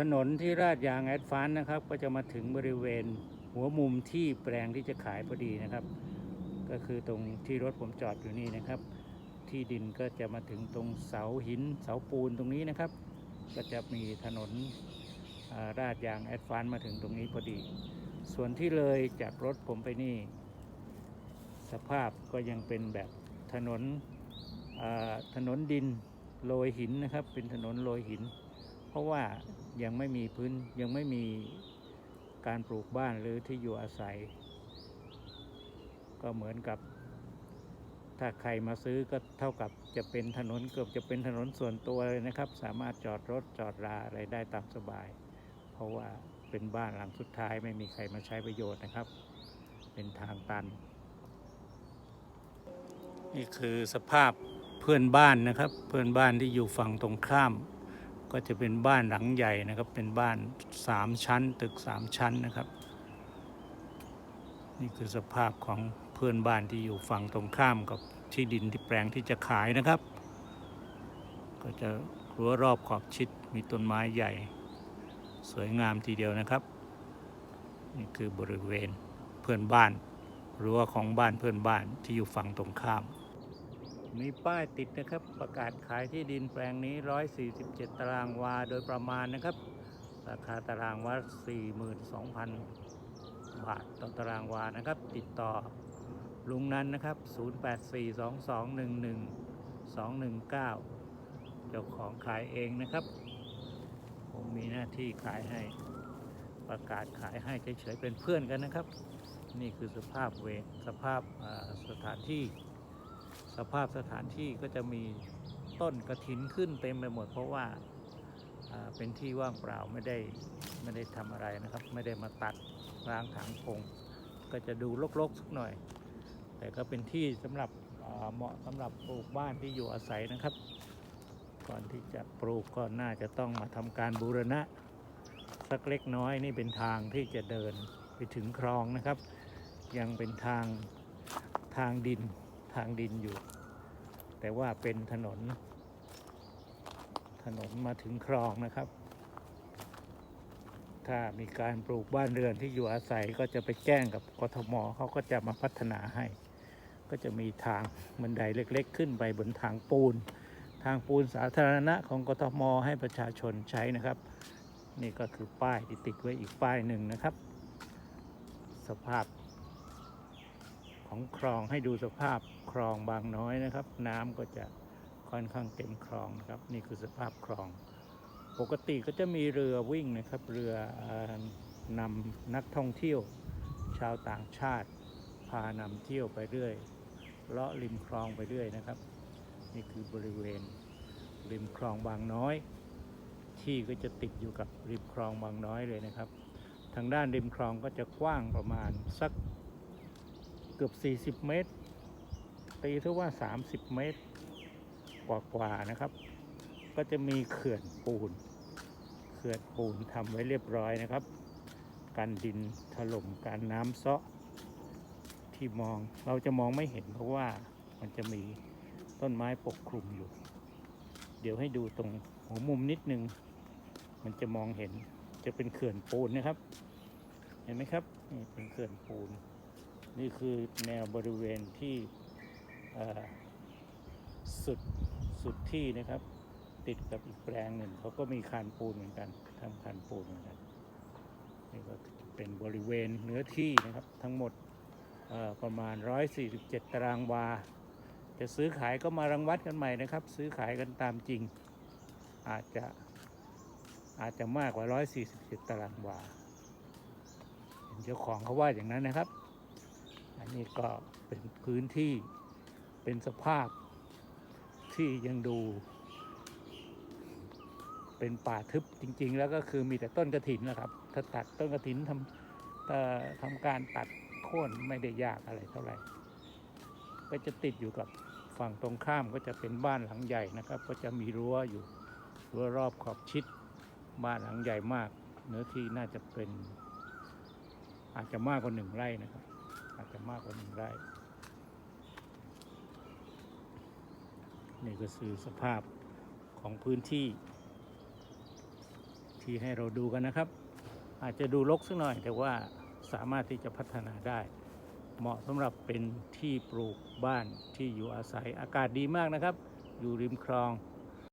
ถนนที่ราดยางแอดฟานนะครับ ก็จะมาถึงบริเวณหัวมุมที่แปลงที่จะขายพอดีนะครับ ก็คือตรงที่รถผมจอดอยู่นี่นะครับ ที่ดินก็จะมาถึงตรงเสาหินเสาปูนตรงนี้นะครับ ก็จะมีถนนราดยางแอดฟานมาถึงตรงนี้พอดี ส่วนที่เลยจากรถผมไปนี่ สภาพก็ยังเป็นแบบถนนถนนดินโรยหินนะครับ เป็นถนนโรยหิน ราะว่ายังไม่มีพื้นยังไม่มีการปลูกบ้านหรือที่อยู่อาศัย ก็เหมือนกับ ถ้าใครมาซื้อก็เท่ากับจะเป็นถนนเกือบจะเป็นถนนส่วนตัวเลยนะครับ สามารถจอดรถจอดราอะไรได้ตามสบาย เพราะว่าเป็นบ้านหลังสุดท้ายไม่มีใครมาใช้ประโยชน์นะครับ เป็นทางตัน นี่คือสภาพเพื่อนบ้านนะครับ เพื่อนบ้านที่อยู่ฝั่งตรงข้าม ก็จะเป็นบ้านหลังใหญ่นะครับ เป็นบ้านสามชั้น ตึกสามชั้นนะครับ นี่คือสภาพของเพื่อนบ้านที่อยู่ฝั่งตรงข้ามกับที่ดินที่แปลงที่จะขายนะครับ ก็จะรั้วรอบขอบชิดมีต้นไม้ใหญ่ สวยงามทีเดียวนะครับ นี่คือบริเวณเพื่อนบ้านรั้วของบ้านเพื่อนบ้านที่อยู่ฝั่งตรงข้าม มีป้ายติดนะครับ ประกาศขายที่ดินแปลงนี้ 147 ตารางวาโดยประมาณนะครับ ราคาตารางวา 42,000 บาทต่อตารางวานะครับ ติดต่อลุงนั้นนะครับ 0842211219 เจ้าของขายเองนะครับ ผมมีหน้าที่ขายให้ ประกาศขายให้เฉยๆเป็นเพื่อนกันนะครับ นี่คือสภาพเวสภาพสถานที่ สภาพสถานที่ก็จะมีต้นกระถินขึ้นเต็มไปหมด เพราะว่าเป็นที่ว่างเปล่าไม่ได้ไม่ได้ทำอะไรนะครับ ไม่ได้มาตัดล้างถางพง ก็จะดูรกๆสักหน่อย แต่ก็เป็นที่สำหรับเหมาะสำหรับปลูกบ้านที่อยู่อาศัยนะครับ ก่อนที่จะปลูกก็น่าจะต้องมาทำการบูรณะ สักเล็กน้อยนี่เป็นทางที่จะเดินไปถึงคลองนะครับ ยังเป็นทางทางดิน ทางดินอยู่ แต่ว่าเป็นถนน ถนนมาถึงคลองนะครับ ถ้ามีการปลูกบ้านเรือนที่อยู่อาศัยก็จะไปแจ้งกับกทมเขาก็จะมาพัฒนาให้ ก็จะมีทางบันไดเล็กๆ ขึ้นไปบนทางปูน ทางปูนสาธารณะของกทมให้ประชาชนใช้นะครับ นี่ก็คือป้ายที่ติดไว้อีกป้ายหนึ่งนะครับ สภาพ ของคลองให้ดูสภาพคลองบางน้อยนะครับ น้ำก็จะค่อนข้างเต็มคลองนะครับ นี่คือสภาพคลอง ปกติก็จะมีเรือวิ่งนะครับ เรืออ่อนำนักท่องเที่ยว ชาวต่างชาติ พานำเที่ยวไปเรื่อยเลาะริมคลองไปเรื่อยนะครับ นี่คือบริเวณริมคลองบางน้อย ที่ก็จะติดอยู่กับริมคลองบางน้อยเลยนะครับ ทางด้านริมคลองก็จะกว้างประมาณสัก เกือบ 40 เมตร ตีเท่าว่า 30 เมตร กว่าๆนะครับ ก็จะมีเขื่อนปูน เขื่อนปูนทำไว้เรียบร้อยนะครับ กันดินถล่มการน้ำเซาะที่มองเราจะมองไม่เห็นเพราะว่ามันจะมีต้นไม้ปกคลุมอยู่ เดี๋ยวให้ดูตรงหัวมุมนิดนึง มันจะมองเห็นจะเป็นเขื่อนปูนนะครับ เห็นไหมครับนี่เป็นเขื่อนปูน นี่คือแนวบริเวณที่สุดสุดที่นะครับ ติดกับอีกแปลงหนึ่งเขาก็มีคานปูนเหมือนกันทำคานปูนเหมือนกันนี่ก็เป็นบริเวณเนื้อที่นะครับ ทั้งหมดประมาณ 147 ตารางวา จะซื้อขายก็มารังวัดกันใหม่นะครับ ซื้อขายกันตามจริง อาจจะอาจจะมากกว่า 147 ตารางวาเห็นเจ้าของเขาว่าอย่างนั้นนะครับ อันนี้ก็เป็นพื้นที่เป็นสภาพที่ยังดู เป็นป่าทึบจริง ๆ แล้วก็คือมีแต่ต้นกระถินนะครับ ถ้าตัดต้นกระถินทำเอ่อทำการตัดโค่นไม่ได้ยากอะไรเท่าไหร่ ก็จะติดอยู่กับฝั่งตรงข้ามก็จะเป็นบ้านหลังใหญ่นะครับ ก็จะมีรั้วอยู่รั้วรอบขอบชิดบ้านหลังใหญ่มาก เนื้อที่น่าจะเป็น อาจจะมากกว่าหนึ่งไร่นะครับ อาจจะมากกว่าหนึ่งไร่นี่ก็คือสภาพของพื้นที่ทที่ให้เราดูกันนะครับ อาจจะดูรกสักหน่อย แต่ว่าสามารถที่จะพัฒนาได้ เหมาะสำหรับเป็นที่ปลูกบ้านที่อยู่อาศัยอากาศดีมากนะครับ อยู่ริมคลอง